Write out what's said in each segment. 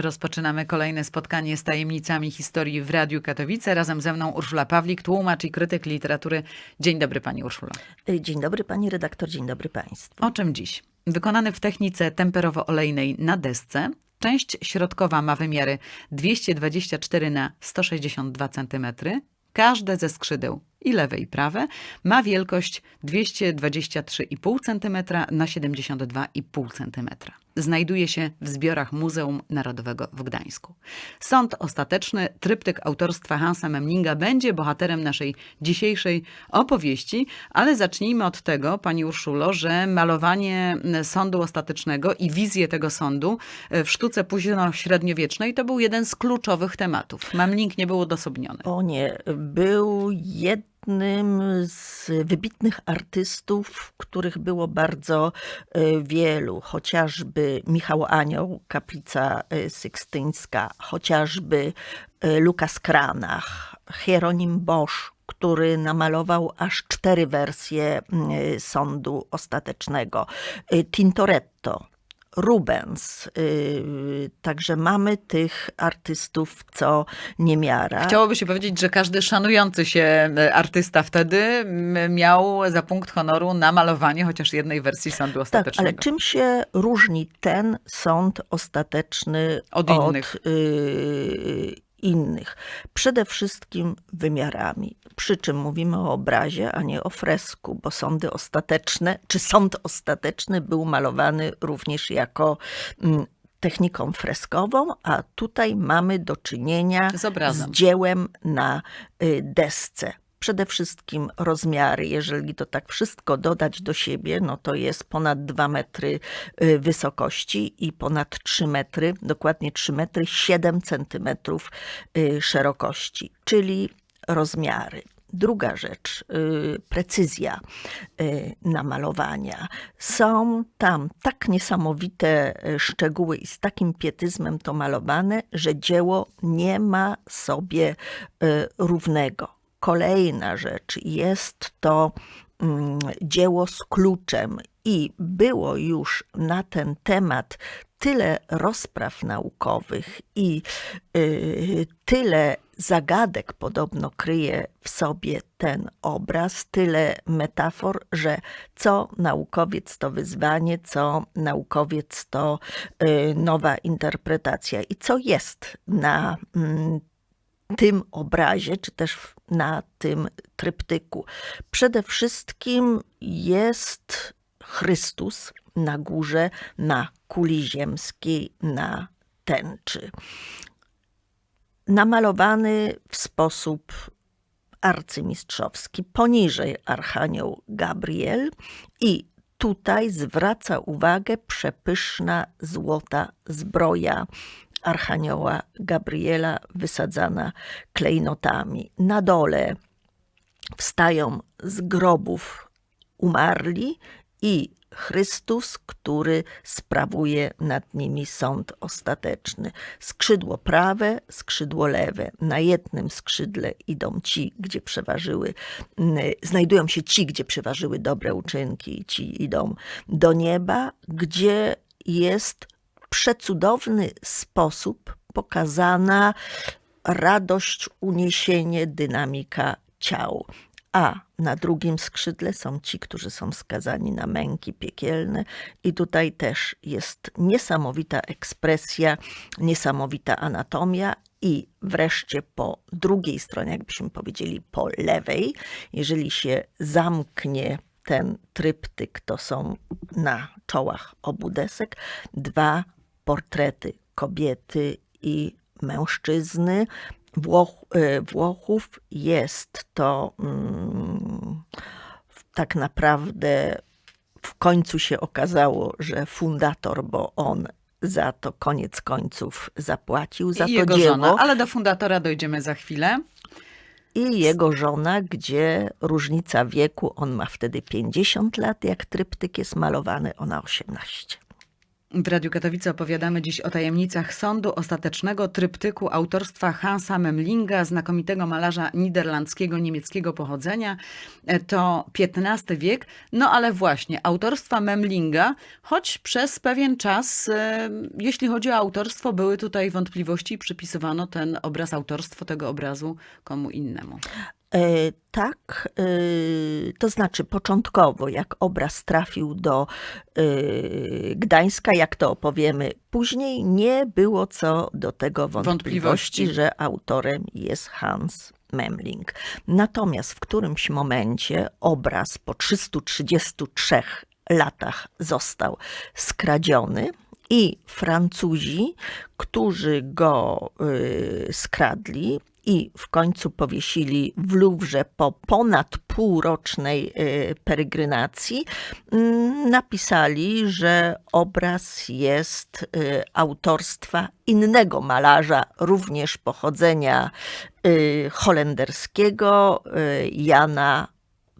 Rozpoczynamy kolejne spotkanie z tajemnicami historii w Radiu Katowice. Razem ze mną Urszula Pawlik, tłumacz i krytyk literatury. Dzień dobry Pani Urszulo. Dzień dobry Pani redaktor, dzień dobry Państwu. O czym dziś? Wykonany w technice temperowo-olejnej na desce. Część środkowa ma wymiary 224 na 162 cm. Każde ze skrzydeł, i lewe i prawe, ma wielkość 223,5 cm na 72,5 cm. Znajduje się w zbiorach Muzeum Narodowego w Gdańsku. Sąd ostateczny, tryptyk autorstwa Hansa Memlinga będzie bohaterem naszej dzisiejszej opowieści, ale zacznijmy od tego, pani Urszulo, że malowanie sądu ostatecznego i wizję tego sądu w sztuce późno-średniowiecznej to był jeden z kluczowych tematów. Memling nie był odosobniony. O nie, był jednym z wybitnych artystów, których było bardzo e, wielu, chociażby Michał Anioł, kaplica e, sykstyńska, chociażby e, Lukas Kranach, Hieronim Bosch, który namalował aż cztery wersje sądu ostatecznego, Tintoretto, Rubens. Yy, także mamy tych artystów co niemiara. Chciałoby się powiedzieć, że każdy szanujący się y, artysta wtedy miał za punkt honoru namalowanie chociaż jednej wersji sądu ostatecznego. Tak, ale czym się różni ten sąd ostateczny od innych? Od, yy, innych. Przede wszystkim wymiarami. Przy czym mówimy o obrazie, a nie o fresku, bo sądy ostateczne, czy sąd ostateczny był malowany również jako mm, techniką freskową, a tutaj mamy do czynienia z, z dziełem na y, desce przede wszystkim rozmiary. Jeżeli to tak wszystko dodać do siebie, no to jest ponad 2 metry y, wysokości i ponad 3 metry, dokładnie 3 metry 7 centymetrów y, szerokości, czyli rozmiary. Druga rzecz, y, precyzja namalowania. Są tam tak niesamowite szczegóły i z takim pietyzmem to malowane, że dzieło nie ma sobie równego. Kolejna rzecz jest to mm, dzieło z kluczem i było już na ten temat tyle rozpraw naukowych i yy, tyle zagadek podobno kryje w sobie ten obraz, tyle metafor, że co naukowiec to wyzwanie, co naukowiec to yy, nowa interpretacja. I co jest na yy, tym obrazie, czy też na tym tryptyku. Przede wszystkim jest Chrystus na górze, na kuli ziemskiej, na tęczy. Namalowany w sposób arcymistrzowski, poniżej Archanioł Gabriel i tutaj zwraca uwagę przepyszna złota zbroja Archanioła Gabriela wysadzana klejnotami. Na dole wstają z grobów umarli i Chrystus, który sprawuje nad nimi sąd ostateczny. Skrzydło prawe, skrzydło lewe. Na jednym skrzydle idą ci, gdzie przeważyły, znajdują się ci, gdzie przeważyły dobre uczynki, ci idą do nieba, gdzie jest przecudowny sposób pokazana radość, uniesienie, dynamika ciał. A na drugim skrzydle są ci, którzy są skazani na męki piekielne, i tutaj też jest niesamowita ekspresja, niesamowita anatomia. I wreszcie po drugiej stronie, jakbyśmy powiedzieli po lewej, jeżeli się zamknie ten tryptyk, to są na czołach obu desek dwa portrety kobiety i mężczyzny. Włoch, e, Włochów jest to mm, tak naprawdę w końcu się okazało, że fundator, bo on za to koniec końców zapłacił za I to jego dzieło. Żona, ale do fundatora dojdziemy za chwilę. I jego żona, gdzie różnica wieku, on ma wtedy 50 lat, jak tryptyk jest malowany, ona 18. W Radiu Katowice opowiadamy dziś o tajemnicach sądu ostatecznego tryptyku autorstwa Hansa Memlinga, znakomitego malarza niderlandzkiego, niemieckiego pochodzenia. E, To XV wiek, no ale właśnie autorstwa Memlinga, choć przez pewien czas, e, jeśli chodzi o autorstwo, były tutaj wątpliwości i przypisywano ten obraz, autorstwo tego obrazu komu innemu. E, Tak, e, to znaczy początkowo, jak obraz trafił do e, Gdańska, jak to opowiemy później, nie było co do tego wątpliwości, Wątpliwości. że autorem jest Hans Memling. Natomiast w którymś momencie obraz po 333 latach został skradziony. I Francuzi, którzy go skradli i w końcu powiesili w Louvre po ponad półrocznej y, peregrynacji, mm, napisali, że obraz jest y, autorstwa innego malarza, również pochodzenia y, holenderskiego, Jana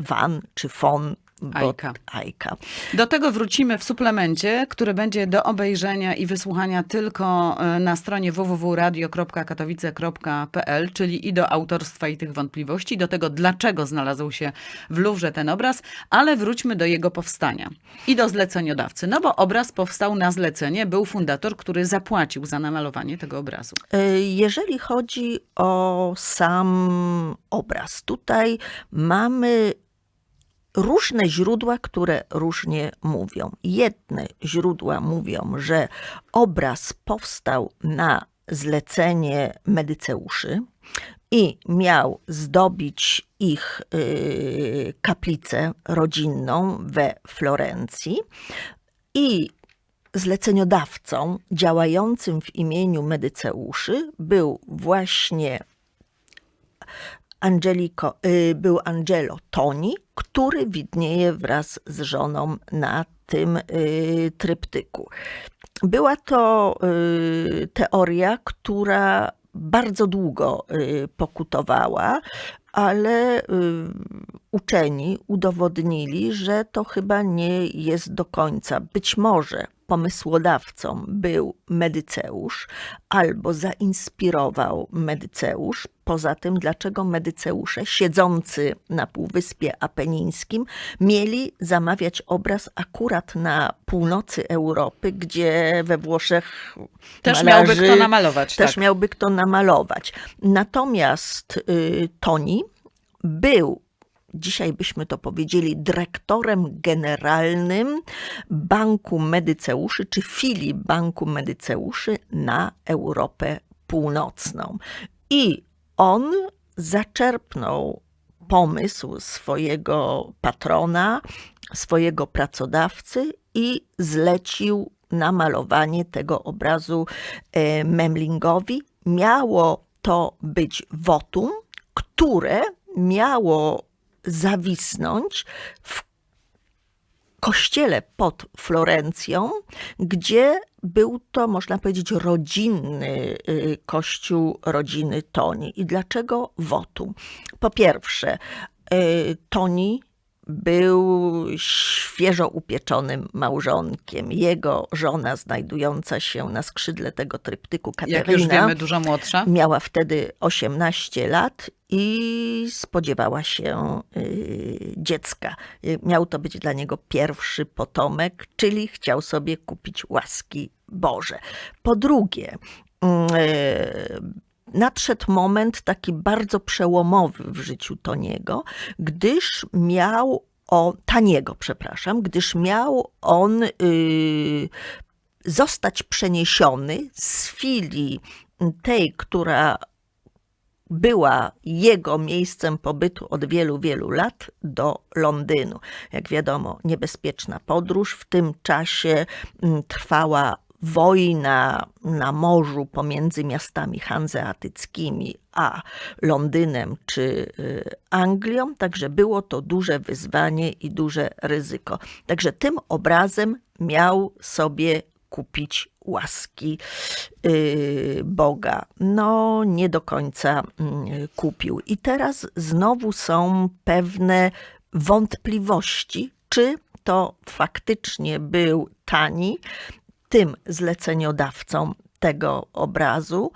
van czy von Eycka. Eycka. Do tego wrócimy w suplemencie, który będzie do obejrzenia i wysłuchania tylko e, na stronie www.radio.katowice.pl, czyli i do autorstwa i tych wątpliwości, do tego dlaczego znalazł się w Louvre ten obraz, ale wróćmy do jego powstania i do zleceniodawcy. No bo obraz powstał na zlecenie, był fundator, który zapłacił za namalowanie tego obrazu. Y, Jeżeli chodzi o sam obraz, tutaj mamy różne źródła, które różnie mówią. Jedne źródła mówią, że obraz powstał na zlecenie medyceuszy i miał zdobić ich y, kaplicę rodzinną we Florencji. I zleceniodawcą działającym w imieniu medyceuszy był właśnie Angelico, y, był Angelo Toni, który widnieje wraz z żoną na tym y, tryptyku. Była to y, teoria, która bardzo długo pokutowała, ale uczeni udowodnili, że to chyba nie jest do końca. Być może pomysłodawcą był Medyceusz albo zainspirował Medyceusz. Poza tym, dlaczego Medyceusze siedzący na Półwyspie Apenińskim mieli zamawiać obraz akurat na północy Europy, gdzie we Włoszech Też malarzy- miałby kto namalować. też tak. miałby kto namalować. Natomiast y, Toni był, dzisiaj byśmy to powiedzieli, dyrektorem generalnym Banku Medyceuszy, czy filii Banku Medyceuszy na Europę Północną. I on zaczerpnął pomysł swojego patrona, swojego pracodawcy i zlecił namalowanie tego obrazu e, Memlingowi. Miało to być wotum, które miało zawisnąć w kościele pod Florencją, gdzie był to, można powiedzieć, rodzinny y, kościół rodziny Toni. I dlaczego wotum? Po pierwsze, y, Toni był świeżo upieczonym małżonkiem. Jego żona, znajdująca się na skrzydle tego tryptyku, Katerina, Jak już wiemy, dużo młodsza. Miała wtedy 18 lat i spodziewała się y, dziecka. Y, Miał to być dla niego pierwszy potomek, czyli chciał sobie kupić łaski Boże. Po drugie, mm, y, nadszedł moment taki bardzo przełomowy w życiu Toniego, gdyż miał o Taniego, przepraszam, gdyż miał on y, zostać przeniesiony z filii tej, która była jego miejscem pobytu od wielu, wielu lat do Londynu. Jak wiadomo, niebezpieczna podróż. W tym czasie mm, trwała wojna na morzu pomiędzy miastami hanzeatyckimi a Londynem czy y, Anglią, także było to duże wyzwanie i duże ryzyko. Także tym obrazem miał sobie kupić łaski y, Boga. No, nie do końca mm, kupił. I teraz znowu są pewne wątpliwości, czy to faktycznie był tani, tym zleceniodawcą tego obrazu,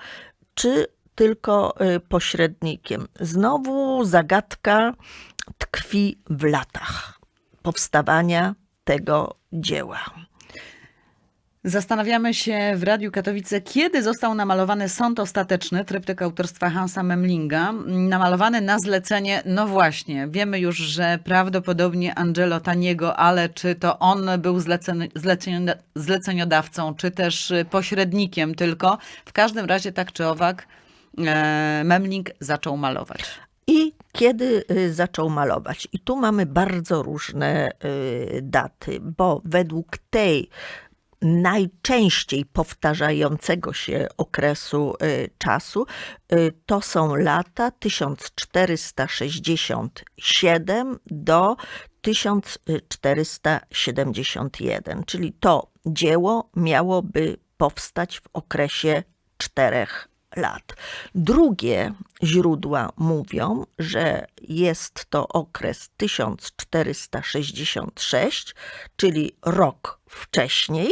czy tylko y, pośrednikiem. Znowu zagadka tkwi w latach powstawania tego dzieła. Zastanawiamy się w Radiu Katowice, kiedy został namalowany sąd ostateczny, tryptyk autorstwa Hansa Memlinga, namalowany na zlecenie, no właśnie, wiemy już, że prawdopodobnie Angelo Taniego, ale czy to on był zleceni, zleceni, zleceniodawcą, czy też pośrednikiem tylko, w każdym razie tak czy owak e, Memling zaczął malować. I kiedy y, zaczął malować? I tu mamy bardzo różne y, daty, bo według tej najczęściej powtarzającego się okresu y, czasu y, to są lata 1467 do 1471, czyli to dzieło miałoby powstać w okresie czterech lat. Drugie źródła mówią, że jest to okres 1466, czyli rok wcześniej,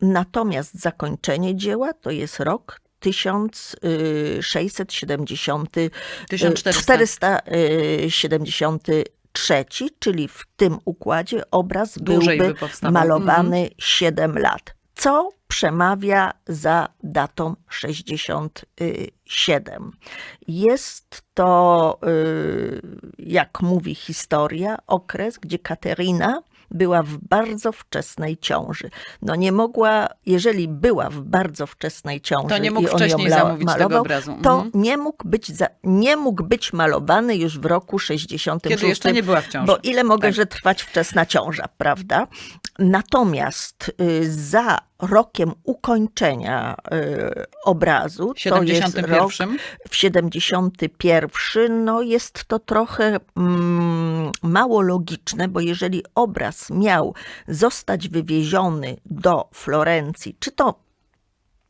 natomiast zakończenie dzieła to jest rok 1670, 1400. 473, czyli w tym układzie obraz Dłużej byłby malowany 7 lat. Co przemawia za datą 67? Jest to, y, jak mówi historia, okres, gdzie Katerina była w bardzo wczesnej ciąży. No nie mogła, jeżeli była w bardzo wczesnej ciąży To nie mógł i on wcześniej ją zamówić tego malował, obrazu. to Mhm. nie mógł, być za, nie mógł być malowany już w roku 66. Kiedy jeszcze nie była w ciąży. Bo ile mogę, Tak. że trwać wczesna ciąża, prawda? Natomiast y, za rokiem ukończenia y, obrazu, W to jest rok 71. w 71, no jest to trochę mm, mało logiczne, bo jeżeli obraz miał zostać wywieziony do Florencji, czy to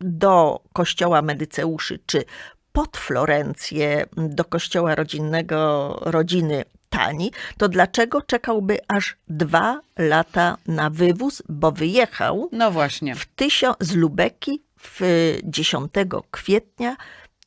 do kościoła Medyceuszy, czy pod Florencję do kościoła rodzinnego rodziny Tani, to dlaczego czekałby aż dwa lata na wywóz, bo wyjechał No właśnie. w tysio- z Lubeki w 10 kwietnia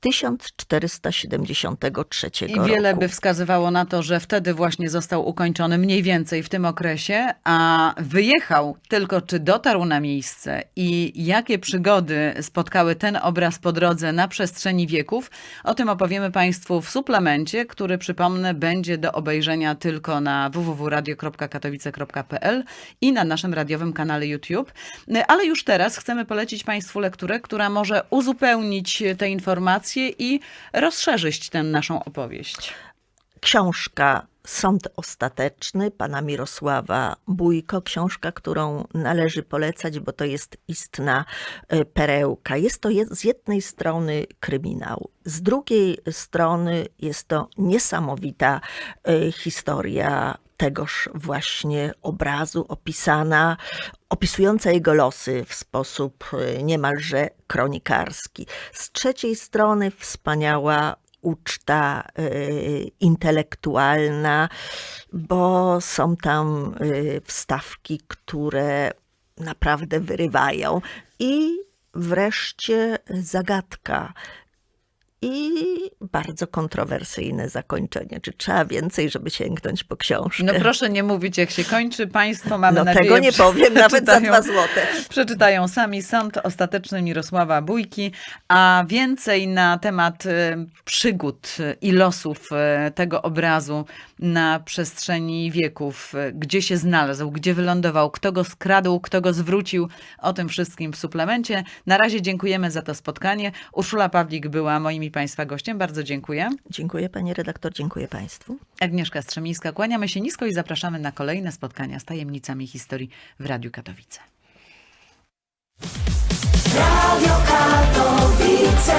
1473 I roku. wiele by wskazywało na to, że wtedy właśnie został ukończony mniej więcej w tym okresie, a wyjechał tylko czy dotarł na miejsce i jakie przygody spotkały ten obraz po drodze na przestrzeni wieków, o tym opowiemy Państwu w suplemencie, który przypomnę będzie do obejrzenia tylko na www.radio.katowice.pl i na naszym radiowym kanale YouTube. Ale już teraz chcemy polecić Państwu lekturę, która może uzupełnić te informacje i rozszerzyć tę naszą opowieść. Książka Sąd Ostateczny pana Mirosława Bójko, książka, którą należy polecać, bo to jest istna e, perełka. Jest to z jednej strony kryminał, z drugiej strony jest to niesamowita e, historia tegoż właśnie obrazu opisana, opisująca jego losy w sposób e, niemalże kronikarski. Z trzeciej strony wspaniała uczta y, intelektualna, bo są tam y, wstawki, które naprawdę wyrywają. I wreszcie zagadka. I bardzo kontrowersyjne zakończenie. Czy trzeba więcej, żeby sięgnąć po książkę? No proszę nie mówić, jak się kończy. Państwo mamy No nadzieję, tego nie powiem, nawet za dwa złote. Przeczytają sami sąd ostateczny Mirosława Bójki, a więcej na temat e, przygód i losów e, tego obrazu na przestrzeni wieków, e, gdzie się znalazł, gdzie wylądował, kto go skradł, kto go zwrócił, o tym wszystkim w suplemencie. Na razie dziękujemy za to spotkanie. Urszula Pawlik była moim i Państwa gościem. Bardzo dziękuję. Dziękuję Pani redaktor, dziękuję Państwu. Agnieszka Strzemińska, kłaniamy się nisko i zapraszamy na kolejne spotkania z tajemnicami historii w Radiu Katowice. Radio Katowice.